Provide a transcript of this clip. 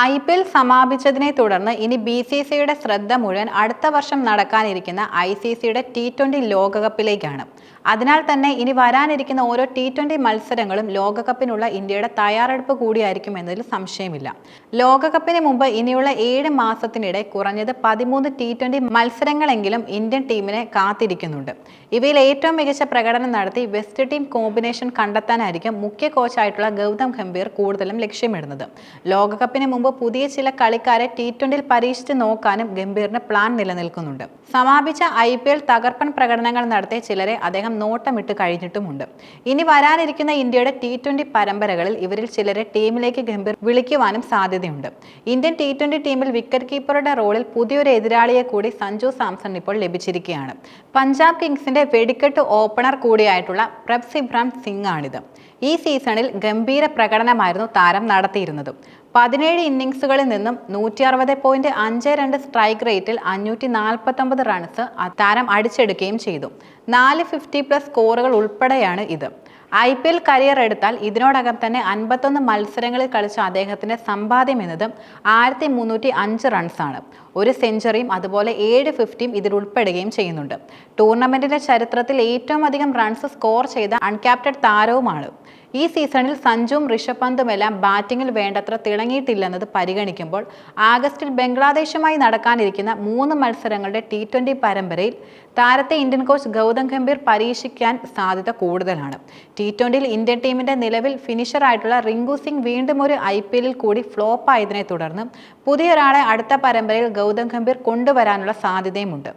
I P L സമാപിച്ചതിനെ തുടർന്ന് ഇനി B C സിയുടെ ശ്രദ്ധ മുഴുവൻ അടുത്ത വർഷം നടക്കാനിരിക്കുന്ന ഐ സി സിയുടെ ടി ട്വന്റി ലോകകപ്പിലേക്കാണ്. അതിനാൽ തന്നെ ഇനി വരാനിരിക്കുന്ന ഓരോ ടി ട്വന്റി മത്സരങ്ങളും ലോകകപ്പിനുള്ള ഇന്ത്യയുടെ തയ്യാറെടുപ്പ് കൂടിയായിരിക്കും എന്നതിൽ സംശയമില്ല. ലോകകപ്പിന് മുമ്പ് ഇനിയുള്ള ഏഴ് മാസത്തിനിടെ കുറഞ്ഞത് പതിമൂന്ന് ടി ട്വന്റി മത്സരങ്ങളെങ്കിലും ഇന്ത്യൻ ടീമിനെ കാത്തിരിക്കുന്നുണ്ട്. ഇവയിൽ ഏറ്റവും മികച്ച പ്രകടനം നടത്തി വെസ്റ്റ് ടീം കോമ്പിനേഷൻ കണ്ടെത്താനായിരിക്കും മുഖ്യ കോച്ചായിട്ടുള്ള ഗൗതം ഗംഭീർ കൂടുതലും ലക്ഷ്യമിടുന്നത്. ലോകകപ്പിന് മുമ്പ് പുതിയ ചില കളിക്കാരെ ടി ട്വന്റിയിൽ പരീക്ഷിച്ച് നോക്കാനും ഗംഭീറിന് പ്ലാൻ നിലനിൽക്കുന്നുണ്ട്. സമാപിച്ച ഐ പി എൽ തകർപ്പൻ പ്രകടനങ്ങൾ നടത്തിയ ചിലരെ അദ്ദേഹം നോട്ടമിട്ട് കഴിഞ്ഞിട്ടുമുണ്ട്. ഇനി വരാനിരിക്കുന്ന ഇന്ത്യയുടെ ടി ട്വന്റി പരമ്പരകളിൽ ഇവരിൽ ചിലരെ ടീമിലേക്ക് ഗംഭീർ വിളിക്കുവാനും സാധ്യതയുണ്ട്. ഇന്ത്യൻ ടി ട്വന്റി ടീമിൽ വിക്കറ്റ് കീപ്പറുടെ റോളിൽ പുതിയൊരു എതിരാളിയെ കൂടി സഞ്ജു സാംസൺ ഇപ്പോൾ ലഭിച്ചിരിക്കുകയാണ്. പഞ്ചാബ് കിങ്സിന്റെ വെടിക്കെട്ട് ഓപ്പണർ കൂടിയായിട്ടുള്ള പ്രഭ്സിബ്രാം സിംഗ് ആണിത് ഈ സീസണിൽ ഗംഭീര പ്രകടനമായിരുന്നു താരം നടത്തിയിരുന്നത്. പതിനേഴ് ഇന്നിങ്സുകളിൽ നിന്നും നൂറ്റി അറുപത് പോയിന്റ് അഞ്ച് രണ്ട് സ്ട്രൈക്ക് റേറ്റിൽ അഞ്ഞൂറ്റി നാൽപ്പത്തൊമ്പത് റൺസ് താരം അടിച്ചെടുക്കുകയും ചെയ്തു. നാല് ഫിഫ്റ്റി പ്ലസ് സ്കോറുകൾ ഉൾപ്പെടെയാണ് ഇത്. ഐ പി എൽ കരിയർ എടുത്താൽ ഇതിനോടകം തന്നെ അൻപത്തൊന്ന് മത്സരങ്ങളിൽ കളിച്ച അദ്ദേഹത്തിന്റെ സമ്പാദ്യം എന്നത് ആയിരത്തി മുന്നൂറ്റി അഞ്ച് റൺസാണ് ഒരു സെഞ്ചുറിയും അതുപോലെ ഏഴ് ഫിഫ്റ്റിയും ഇതിൽ ഉൾപ്പെടുകയും ചെയ്യുന്നുണ്ട്. ടൂർണമെന്റിന്റെ ചരിത്രത്തിൽ ഏറ്റവും അധികം റൺസ് സ്കോർ ചെയ്ത അൺക്യാപ്റ്റഡ് താരവുമാണ്. ഈ സീസണിൽ സഞ്ജുവും ഋഷഭ് പന്തുമെല്ലാം ബാറ്റിംഗിൽ വേണ്ടത്ര തിളങ്ങിയിട്ടില്ലെന്നത് പരിഗണിക്കുമ്പോൾ ആഗസ്റ്റിൽ ബംഗ്ലാദേശുമായി നടക്കാനിരിക്കുന്ന മൂന്ന് മത്സരങ്ങളുടെ ടി ട്വന്റി പരമ്പരയിൽ താരത്തെ ഇന്ത്യൻ കോച്ച് ഗൗതം ഗംഭീർ പരീക്ഷിക്കാൻ സാധ്യത കൂടുതലാണ്. ടി ട്വന്റിയിൽ ഇന്ത്യൻ ടീമിന്റെ നിലവിൽ ഫിനിഷറായിട്ടുള്ള റിങ്കു സിംഗ് വീണ്ടും ഒരു ഐ പി എല്ലിൽ കൂടി ഫ്ലോപ്പായതിനെ തുടർന്ന് പുതിയൊരാളെ അടുത്ത പരമ്പരയിൽ ഗൗതം ഗംഭീർ കൊണ്ടുവരാനുള്ള സാധ്യതയുമുണ്ട്.